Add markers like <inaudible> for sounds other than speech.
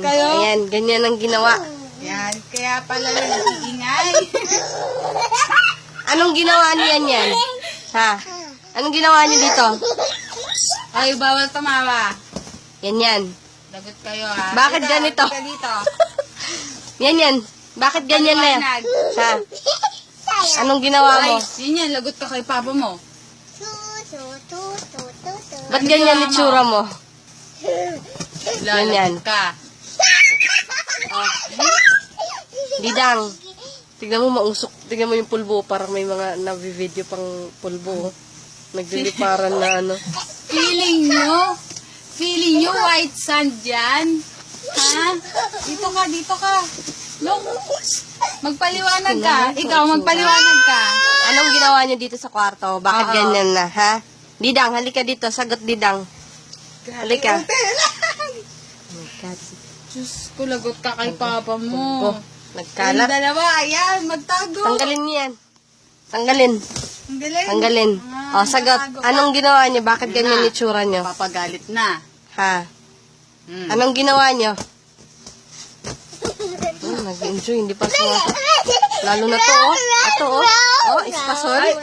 Kayo? Ayan, ganyan ang ginawa. Yan, kaya pala nag-iingay. Anong ginawa niyo yan yan? Ha? Anong ginawa niyo dito? Ay, bawal tumawa. Yan yan. Lagot kayo ha. Bakit Ito, ganito? tika dito. <laughs> Yan yan. Bakit ganyan na yan? Ha? Anong ginawa mo? Ay, yun yan, lagot ka kay papa mo. Ba't ganyan itsura mo? Lalagot ka. Didang. Tignan mo mausok. Tignan mo yung pulbo. Parang may mga navi-video pang pulbo. Nagliliparan na ano. Feeling nyo? Feeling nyo white sand yan? Ha? Dito ka, dito ka. Look. Magpaliwanag ka. Ikaw, magpaliwanag ka. Anong ginawa niyo dito sa kwarto? Bakit Oo. ganyan na, ha? Didang, halika dito. Sagot, Didang. Halika. Oh my God. Diyos ko, lagot ka kay papa Pulbo. Mo. Yung Nagkalat. dalawa, ayan, magtago. Tanggalin niyo yan. Tanggalin. Ang galing. Tanggalin. Ah, O, sagot. nagtago ka. Anong ginawa niyo? Bakit Yun ganyan na. itsura niyo? Papagalit na. Ha? Hmm. Anong ginawa niyo? Hmm, nag-enjoy. Hindi pa sumasagot. Lalo na to, oh. Ito, oh. Oh, espasol. Ay,